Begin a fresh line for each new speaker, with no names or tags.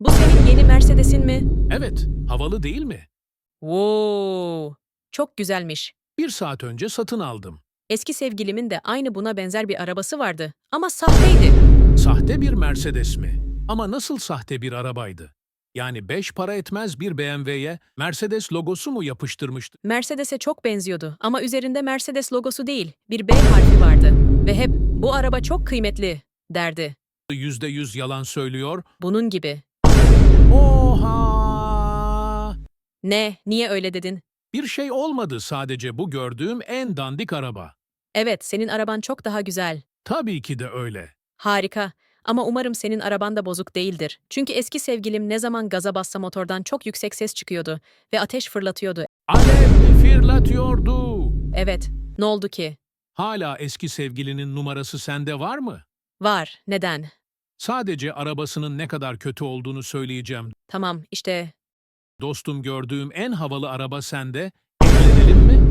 Bu senin yeni Mercedes'in mi?
Evet, havalı değil mi?
Wow, çok güzelmiş.
Bir saat önce satın aldım.
Eski sevgilimin de aynı buna benzer bir arabası vardı ama sahteydi.
Sahte bir Mercedes mi? Ama nasıl sahte bir arabaydı? Yani beş para etmez bir BMW'ye Mercedes logosu mu yapıştırmıştı?
Mercedes'e çok benziyordu ama üzerinde Mercedes logosu değil, bir B harfi vardı ve hep bu araba çok kıymetli derdi.
Yüzde yüz yalan söylüyor.
Bunun gibi.
Oha!
Ne, niye öyle dedin?
Bir şey olmadı sadece bu gördüğüm en dandik araba.
Evet, senin araban çok daha güzel.
Tabii ki de öyle.
Harika. Ama umarım senin araban da bozuk değildir. Çünkü eski sevgilim ne zaman gaza bassa motordan çok yüksek ses çıkıyordu ve ateş fırlatıyordu.
Alevli fırlatıyordu.
Evet, ne oldu ki?
Hala eski sevgilinin numarası sende var mı?
Var, neden?
Sadece arabasının ne kadar kötü olduğunu söyleyeceğim.
Tamam, işte
Dostum gördüğüm en havalı araba sende. Evlenelim mi?